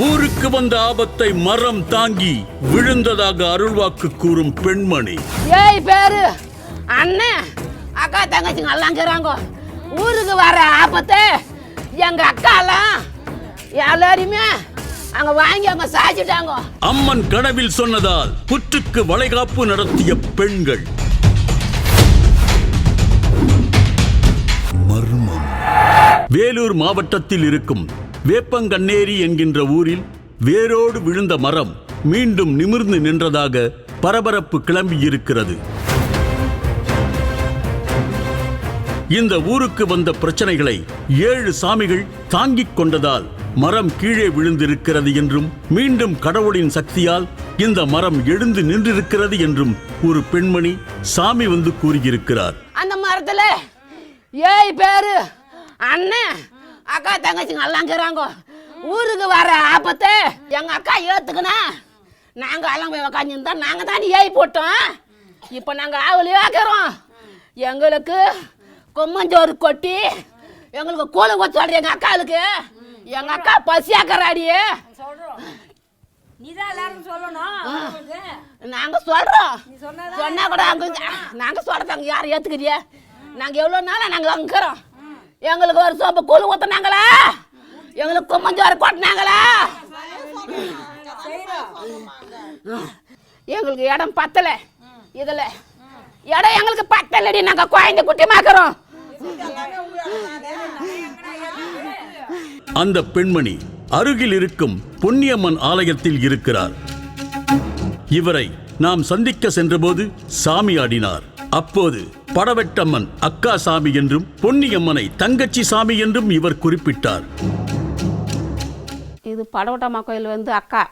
ஊருக்கு வந்த ஆபத்தை மரம் தாங்கி விழுந்ததாக அருள்வாக்கு கூறும் பெண்மணி. ஏய் பேரு. அண்ணன் அக்கா தங்கச்சிங்க எல்லாம் இருக்கிறாங்க ஊருக்கு வர ஆபத்து எங்க அக்காலாம் எல்லாரையுமே அங்க வாங்கி அங்க சாய்ச்சிட்டாங்க. அம்மன் கனவில் சொன்னதால் புற்றுக்கு வளைகாப்பு நடத்திய பெண்கள். மர்மம். வேலூர் மாவட்டத்தில் இருக்கும் வேப்பங்கண்ணேரி என்கின்ற ஊரில் வேரோடு விழுந்த மரம் மீண்டும் நிமிர்ந்து நின்றதாக பரபரப்பு கிளம்பியிருக்கிறது. இந்த ஊருக்கு வந்த பிரச்சனைகளை ஏழு சாமிகள் தாங்கிக் கொண்டதால் மரம் கீழே விழுந்திருக்கிறது என்றும் மீண்டும் கடவுளின் சக்தியால் இந்த மரம் எழுந்து நின்றிருக்கிறது என்றும் ஒரு பெண்மணி சாமி வந்து கூறியிருக்கிறார். அந்த மரத்துல ஏய் பேரு அண்ணன் அக்கா தங்கச்சிங்க எல்லாம் இருக்கிறாங்க ஊருக்கு வர ஆபத்து. எங்க அக்கா ஏத்துக்குனா நாங்க எல்லாம் போய் உக்காந்துருந்தா நாங்க தானே ஏய் போட்டோம். இப்போ நாங்க ஆவலியே ஆக்கிறோம் எங்களுக்கு கொம்மஞ்சோறு கொட்டி எங்களுக்கு கூழு கொச்சு எங்க அக்காளுக்கு எங்க அக்கா பசியாக்கறாடி. நீதான் எல்லாருக்கும் சொல்லணும். அவங்களுக்கு. நாங்க சொல்றோம். சொன்னாதான் சொன்னா கூட அங்க நாங்க சொல்றது அங்க யாரும் ஏத்துக்கிறியா நாங்க எவ்வளவு நாளா நாங்க அங்க இருக்கிறோம் எங்களுக்கு ஒரு சோப்பு கூழ் ஊத்துனாங்களா? எங்களுக்கு கும்மஞ்சோறு கொட்டினாங்களா? எங்களுக்கு இடம் பத்தல. இதுல இடம் எங்களுக்கு பத்தலடி. நாங்க குழந்தை குட்டி மாக்குறோம். அந்த பெண்மணி அருகில் இருக்கும் பொன்னியம்மன் ஆலயத்தில் இருக்கிறார். இவரை நாம் சந்திக்க சென்றபோது சாமி ஆடினார். அப்போது படவெட்டம்மன் அக்கா சாமி என்றும் பொன்னியம்மனை தங்கச்சி சாமி என்றும் இவர் குறிப்பிட்டார். இது படவட்டம்மா கோயில் வந்து அக்கா.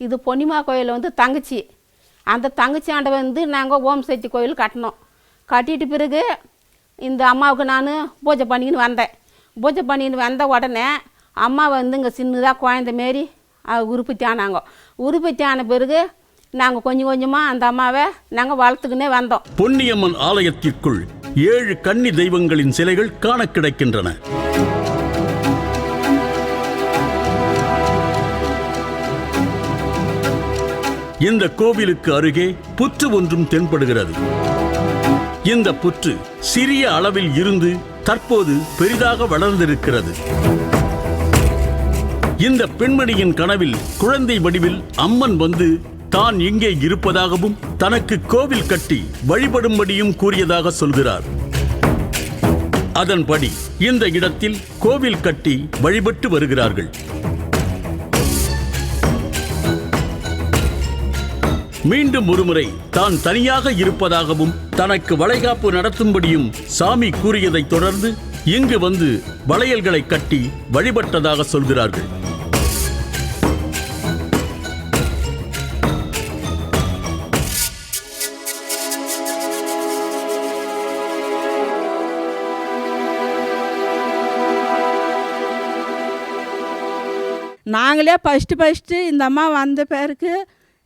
இது பொன்னிமா கோயில் வந்து தங்கச்சி. அந்த தங்கச்சி ஆண்டை வந்து நாங்கள் ஓம் சக்தி கோயில் கட்டினோம். கட்டிட்டு பிறகு இந்த அம்மாவுக்கு நான் பூஜை பண்ணிக்கின்னு வந்தேன். பூஜை பண்ணிக்கின்னு வந்த உடனே அம்மா வந்து இங்கே சின்னதாக குழந்த மாரி அஹ், உற்பத்தி ஆனாங்க உற்பத்தி ஆன பிறகு நாங்கள் கொஞ்சம் கொஞ்சமாக அந்த அம்மாவை நாங்கள் வளர்த்துக்கினே வந்தோம். பொன்னியம்மன் ஆலயத்திற்குள் ஏழு கன்னி தெய்வங்களின் சிலைகள் காண கிடைக்கின்றன. இந்த கோவிலுக்கு அருகே புற்று ஒன்றும் தென்படுகிறது. இந்த புற்று சிறிய அளவில் இருந்து தற்போது பெரிதாக வளர்ந்திருக்கிறது. இந்த பெண்மணியின் கனவில் குழந்தை வடிவில் அம்மன் வந்து தான் இங்கே இருப்பதாகவும் தனக்கு கோவில் கட்டி வழிபடும்படியும் கூறியதாக சொல்கிறார். அதன்படி இந்த இடத்தில் கோவில் கட்டி வழிபட்டு வருகிறார்கள். மீண்டும் ஒருமுறை தான் தனியாக இருப்பதாகவும் தனக்கு வளைகாப்பு நடத்தும்படியும் சாமி கூறியதைத் தொடர்ந்து இங்கு வந்து வளையல்களை கட்டி வழிபட்டதாக சொல்கிறார்கள். நாங்களே ஃபஸ்ட்டு ஃபஸ்ட்டு இந்த அம்மா வந்த பேருக்கு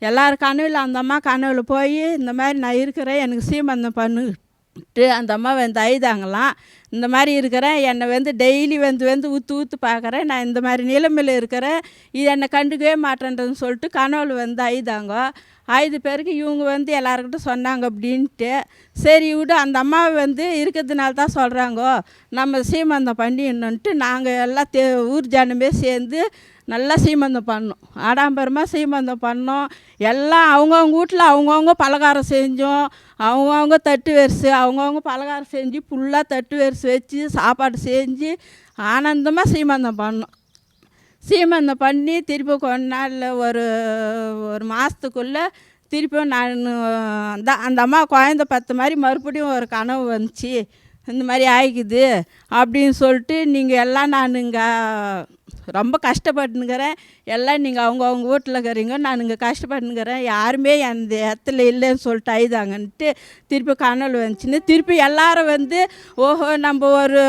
எல்லார் கனவில் அந்த அம்மா கனவில் போய் இந்த மாதிரி நான் இருக்கிறேன் எனக்கு சீமந்தம் பண்ணிட்டு அந்த அம்மா வந்து ஐதாங்களாம் இந்த மாதிரி இருக்கிறேன் என்னை வந்து டெய்லி வந்து வந்து ஊற்று ஊற்று பார்க்குறேன். நான் இந்த மாதிரி நிலைமையில் இருக்கிறேன். இது என்னை கண்டுக்கவே மாட்டேன்றதுன்னு சொல்லிட்டு கனவில் வந்து ஐதாங்க ஐந்து பேருக்கு இவங்க வந்து எல்லாருக்கிட்ட சொன்னாங்க அப்படின்ட்டு. சரி விடு அந்த அம்மாவை வந்து இருக்கிறதுனால தான் சொல்கிறாங்கோ நம்ம சீமந்தம் பண்ணிடணுன்ட்டு நாங்கள் எல்லாம் தே ஊர் ஜனமே சேர்ந்து நல்லா சீமந்தம் பண்ணோம் ஆடாம்பரமாக சீமந்தம் பண்ணோம் எல்லாம் அவங்கவுங்க வீட்டில் அவங்கவுங்க பலகாரம் செஞ்சோம். அவங்கவுங்க தட்டு வரிசை அவங்கவுங்க பலகாரம் செஞ்சு ஃபுல்லாக தட்டு வரிசை வச்சு சாப்பாடு செஞ்சு ஆனந்தமாக சீமந்தம் பண்ணோம் சீமந்தம் பண்ணி திருப்பி கொஞ்ச நாளில் ஒரு ஒரு மாதத்துக்குள்ளே திருப்பியும் நான் அந்த அந்த அம்மா குழந்த பத்து மாதிரி மறுபடியும் ஒரு கனவு வந்துச்சு. இந்த மாதிரி ஆகிக்குது அப்படின்னு சொல்லிட்டு நீங்கள் எல்லாம் நான் இங்கே ரொம்ப கஷ்டப்பட்டுனுக்கிறேன் எல்லாம் நீங்கள் அவங்க அவங்க வீட்டில் இருக்கிறீங்க நான் இங்கே கஷ்டப்பட்டுனுக்கிறேன் யாருமே அந்த இடத்துல இல்லைன்னு சொல்லிட்டு ஆயிதாங்கன்ட்டு திருப்பி கனல் வந்துச்சுன்னு திருப்பி எல்லாரும் வந்து ஓஹோ நம்ம ஒரு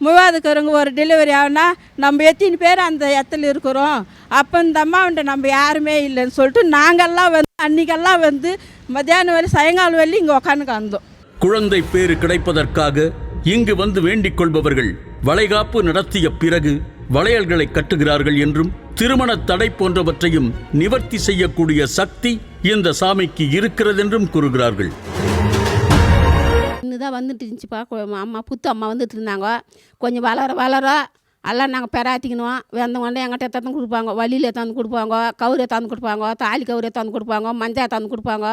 மூவாதுக்கிறவங்க ஒரு டெலிவரி ஆகுனா நம்ம எத்தனை பேர் அந்த இடத்துல இருக்கிறோம்? அப்போ இந்த அம்மாவன்ட்ட நம்ம யாருமே இல்லைன்னு சொல்லிட்டு நாங்கள்லாம் வந்து அன்றைக்கெல்லாம் வந்து மத்தியானம் வரை சாயங்காலம் வரையும் இங்கே உக்காந்துக்கு வந்தோம். குழந்தை பேறு கிடைப்பதற்காக இங்கு வந்து வேண்டிக் கொள்பவர்கள் வளைகாப்பு நடத்திய பிறகு வளையல்களை கட்டுகிறார்கள் என்றும் திருமண தடை போன்றவற்றையும் நிவர்த்தி செய்யக்கூடிய சக்தி இந்த சாமிக்கு இருக்கிறதென்றும் கூறுகிறார்கள். தான் வந்துட்டு இருந்துச்சுப்பா அம்மா புத்து அம்மா வந்துட்டு இருந்தாங்க. கொஞ்சம் வளர வளர எல்லாம் நாங்கள் பெறாத்திக்கணும் வந்த கொண்டு எங்கிட்ட எடுத்தாந்து கொடுப்பாங்க? வழியில் தந்து கொடுப்பாங்க கவுரை தந்து கொடுப்பாங்க தாலி கவுரை தந்து கொடுப்பாங்க மஞ்சள் தந்து கொடுப்பாங்க.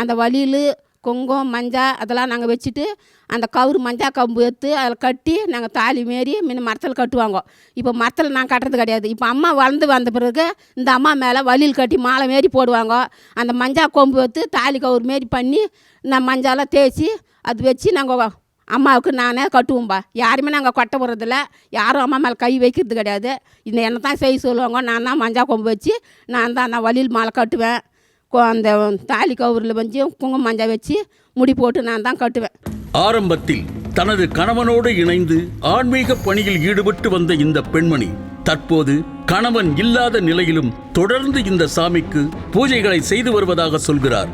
அந்த வழியில் குங்குமம் மஞ்சள் அதெல்லாம் நாங்கள் வச்சுட்டு அந்த கவுரு மஞ்சள் கம்பு எடுத்து அதில் கட்டி நாங்கள் தாலி மாரி முன்ன மரத்தில் கட்டுவாங்க. இப்போ மரத்தில் நான் கட்டுறது கிடையாது. இப்போ அம்மா வளர்ந்து வந்த பிறகு இந்த அம்மா மேலே வழியில் கட்டி மாலை மாரி போடுவாங்க. அந்த மஞ்சள் கொம்பு எடுத்து தாலி கவுரு மாரி பண்ணி நான் மஞ்சாலாம் தேய்ச்சி அது வச்சு நாங்கள் அம்மாவுக்கு நானே கட்டுவோம்பா. யாருமே நாங்கள் கொட்ட போகிறதில்ல யாரும் அம்மா மேலே கை வைக்கிறது கிடையாது. இந்த என்ன தான் செய்ய சொல்லுவாங்க நான் தான் மஞ்சள் கொம்பு வச்சு நான் தான் நான் வழியில் மாலை கட்டுவேன். அந்த தாலி கவுரில் கொஞ்சம் குங்குமம் மஞ்சள் வச்சு முடி போட்டு நான் தான் கட்டுவேன். ஆரம்பத்தில் தனது கணவனோடு இணைந்து ஆன்மீக பணியில் ஈடுபட்டு வந்த இந்த பெண்மணி தற்போது கணவன் இல்லாத நிலையிலும் தொடர்ந்து இந்த சாமிக்கு பூஜைகளை செய்து வருவதாக சொல்கிறார்.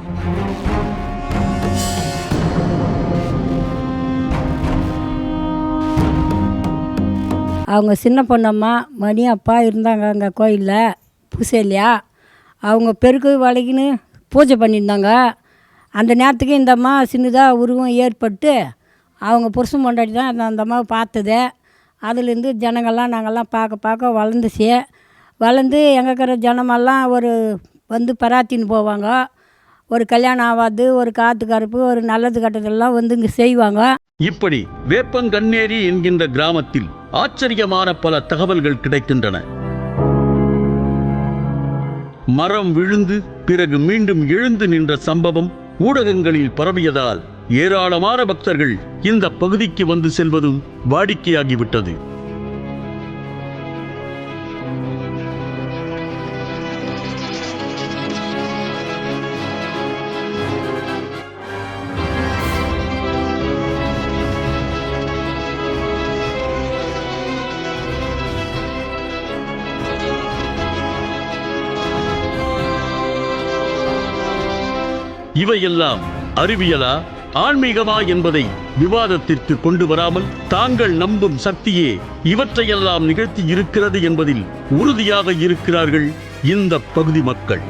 அவங்க சின்ன பொண்ணம்மா மணி அப்பா இருந்தாங்க அங்கே கோயிலில் பூசையிலையா அவங்க பெருக்கு வளைக்கின்னு பூஜை பண்ணியிருந்தாங்க. அந்த நேரத்துக்கு இந்த அம்மா சின்னதாக உருவம் ஏற்பட்டு அவங்க புருஷன் பொண்டாட்டி தான் அந்த அந்த அம்மாவை பார்த்தது. அதுலேருந்து ஜனங்கள்லாம் நாங்கள்லாம் பார்க்க பார்க்க வளர்ந்துச்சு. வளர்ந்து எங்கே இருக்கிற ஜனமெல்லாம் ஒரு வந்து பராத்தின்னு போவாங்க. ஒரு கல்யாணம் ஆகாது ஒரு காத்து கருப்பு ஒரு நல்லது கெட்டதெல்லாம் வந்து இங்கே செய்வாங்க. இப்படி வேப்பங்கண்ணேரி என்கின்ற கிராமத்தில் ஆச்சரியமான பல தகவல்கள் கிடைக்கின்றன. மரம் விழுந்து பிறகு மீண்டும் எழுந்து நின்ற சம்பவம் ஊடகங்களில் பரவியதால் ஏராளமான பக்தர்கள் இந்த பகுதிக்கு வந்து செல்வதும் வாடிக்கையாகிவிட்டது. இவையெல்லாம் அறிவியலா ஆன்மீகமா என்பதை விவாதத்திற்கு கொண்டு வராமல் தாங்கள் நம்பும் சக்தியே இவற்றையெல்லாம் நிகழ்த்தி இருக்கிறது என்பதில் உறுதியாக இருக்கிறார்கள் இந்த பகுதி மக்கள்.